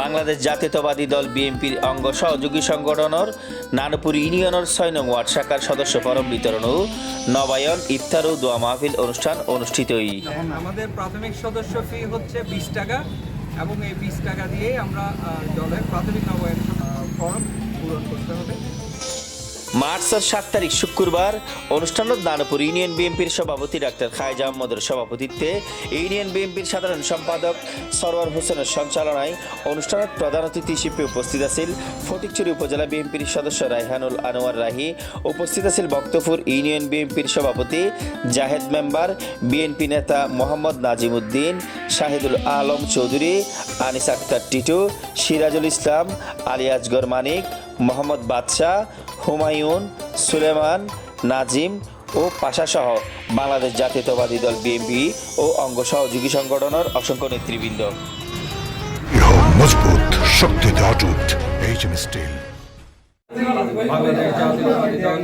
বাংলাদেশ জাতীয়তাবাদী দল বিএনপির অঙ্গ সহযোগী সংগঠনের নানপুর ইউনিয়নের ছয় নং ওয়ার্ড শাখার সদস্য ফরম বিতরণ ও নবায়ন ইফতার ও দোয়া মাহফিল অনুষ্ঠান অনুষ্ঠিতই আমাদের প্রাথমিক সদস্য ফি হচ্ছে বিশ টাকা এবং এই বিশ টাকা দিয়ে আমরা দলের প্রাথমিক নবায়ন ফর্ম পূরণ করতে হবে। মার্চের সাত তারিখ শুক্রবার অনুষ্ঠানত দানপুর ইউনিয়ন বিএনপির সভাপতি ডাক্তার খায়েজ আহমদের সভাপতিত্বে। ইউনিয়ন বিএনপির সাধারণ সম্পাদক সরওয়ার হোসেনের সঞ্চালনায় অনুষ্ঠানত প্রধান অতিথি হিসেবে উপস্থিত আছিল ফটিকচুরি উপজেলা বিএনপির সদস্য রাইহানুল আনোয়ার রাহি। উপস্থিত আছিল বক্তপুর ইউনিয়ন বিএনপির সভাপতি জাহেদ মেম্বার, বিএনপি নেতা মোহাম্মদ নাজিমুদ্দিন, শাহিদুল আলম চৌধুরী, আনিস আক্তার টিটু, সিরাজুল ইসলাম আলিয়াজগর মানিক মোহাম্মদ বাদশাহ হুমায়ুন সুলেমান নাজিম ও পাশাসহ বাংলাদেশ জাতীয়তাবাদী দল বিএনপি ও অঙ্গ সহযোগী সংগঠনের অসংখ্য নেতৃবৃন্দ। মজবুত শক্তিতে অটুট এইচ স্টিল। বাংলাদেশ জাতীয়তাবাদী দল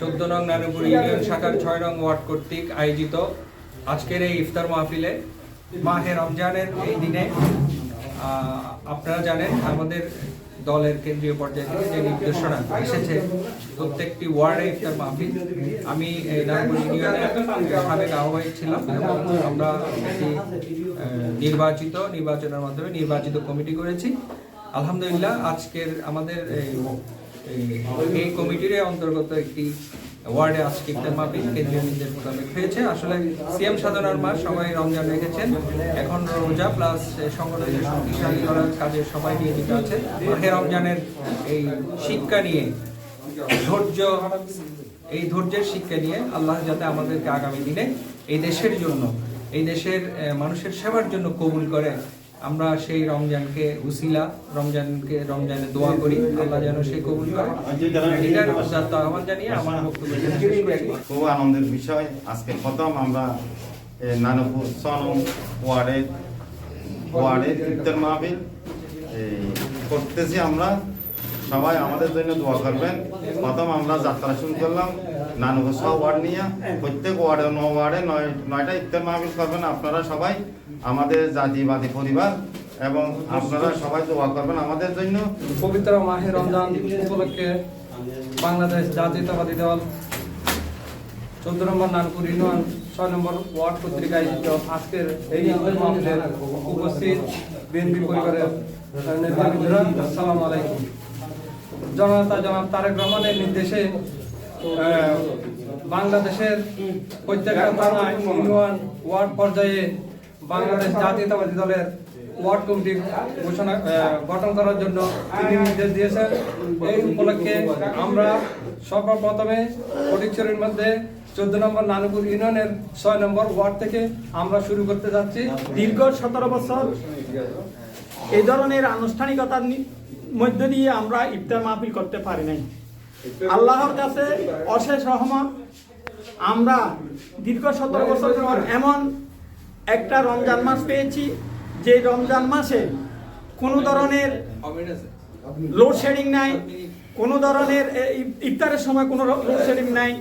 চোদ্দ নং নানুপুর ইউনিয়ন শাখার ছয় নং ওয়ার্ড কর্তৃক আয়োজিত আজকের এই ইফতার মাহফিলে মাহে রমজানের এই দিনে আপনারা জানেন আমাদের দলের কেন্দ্রীয় পর্যায়ে থেকে যে নির্দেশনা এসেছে প্রত্যেকটি ওয়ার্ডে ইফতার মাহফিল, আমি এই নাগরিক ইউনিয়নের সাবেক আহ্বায়ক ছিলাম এবং আমরা একটি নির্বাচিত, নির্বাচনের মাধ্যমে নির্বাচিত কমিটি করেছি। আলহামদুলিল্লাহ, আজকের আমাদের এই কমিটির অন্তর্গত একটি ওয়ার্ডে আজকে কেন্দ্রীয় নির্দেশ মোতাবেক হয়েছে। আসলে সিএম সাধনার মাস, সবাই রমজান রেখেছেন। এখন রোজা প্লাস সংগঠনের শক্তিশালী করার কাজে সবাই আছে মাহে রমজানের এই শিক্ষা নিয়ে, ধৈর্য, এই ধৈর্যের শিক্ষা নিয়ে আল্লাহ যাতে আমাদেরকে আগামী দিনে এই দেশের জন্য, এই দেশের মানুষের সেবার জন্য কবুল করে আমরা সেই রমজানকে উসিলা রমজানকে রমজানে দোয়া করি। আল্লাহ যেন সেই কবুল করে। আহ্বান জানিয়ে আমার বক্তব্য খুব আনন্দের বিষয়। আজকে প্রথম আমরা নানপুর সনম ওয়ার্ডের ওয়ার্ডের ইফতার মাহফিল এই, করতেছি আমরা। সবাই আমাদের জন্য দোয়া করবেন। প্রথম আমরা যাত্রা শুরু করলাম। নানুপুর ওয়ার্ড নিয়ে প্রত্যেক ওয়ার্ডে ন ওয়ার্ডে নয়, নয়টা ইফতার মাহফিল করবেন। আপনারা সবাই আমাদের জাতিবাদী পরিবার এবং আপনারা সবাই দোয়া করবেন আমাদের জন্য। পবিত্র মাহে রমজান উপলক্ষে বাংলাদেশ জাতীয়তাবাদী দল চোদ্দ নম্বর নানপুর ইউনিয়ন ছয় নম্বর ওয়ার্ড কর্তৃক আয়োজিত আজকের এই ইফতার মাহফিলে উপস্থিত বিএনপি পরিবারের নেতৃবৃন্দরা, আসসালামু আলাইকুম। জনতা জনাব তারেক রহমানের নির্দেশে বাংলাদেশের প্রত্যেকটা থানা ইউনিয়ন ওয়ার্ড পর্যায়ে বাংলাদেশ জাতীয়তাবাদী দলের ওয়ার্ড কমিটি ঘোষণা গঠন করার জন্য তিনি নির্দেশ দিয়েছেন। এই উপলক্ষে আমরা সর্বপ্রথমে ফটিকচুরির মধ্যে চোদ্দ নম্বর নানুপুর ইউনিয়নের ছয় নম্বর ওয়ার্ড থেকে আমরা শুরু করতে যাচ্ছি। দীর্ঘ সতেরো বছর এই ধরনের আনুষ্ঠানিকতার নি- মধ্য দিয়ে আমরা ইফতার মাহফিল করতে পারি নাই। আল্লাহর কাছে অশেষ রহমত। আমরা দীর্ঘ সতেরো বছর পর এমন একটা রমজান মাস পেয়েছি যে রমজান মাসে কোনো ধরনের লোডশেডিং নাই কোনো ধরনের ইফতারের সময় কোনো লোডশেডিং নাই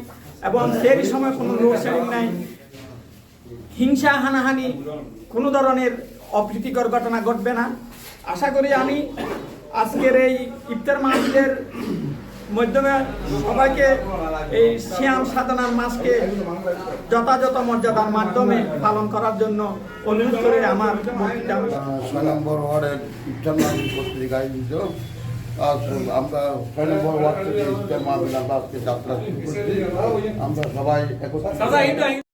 এবং সেই সময় কোনো লোডশেডিং নাই। হিংসা হানাহানি কোনো ধরনের অপ্রীতিকর ঘটনা ঘটবে না। আশা করি আমি আজকের এই ইফতার মাহফিলের মাধ্যমে সবাইকে এই শ্যাম সাধনার মাসকে যথাযথ মর্যাদার মাধ্যমে পালন করার জন্য অনুরোধ করে আমার নম্বর ওয়ার্ডের ইফতার মাহফিল পত্রিকা আয়োজিত। আমরা ছয় নম্বর ওয়ার্ড থেকে ইফতার মাহফিল আমরা আজকে যাত্রা শুরু করছি। আমরা সবাই একত্রিত।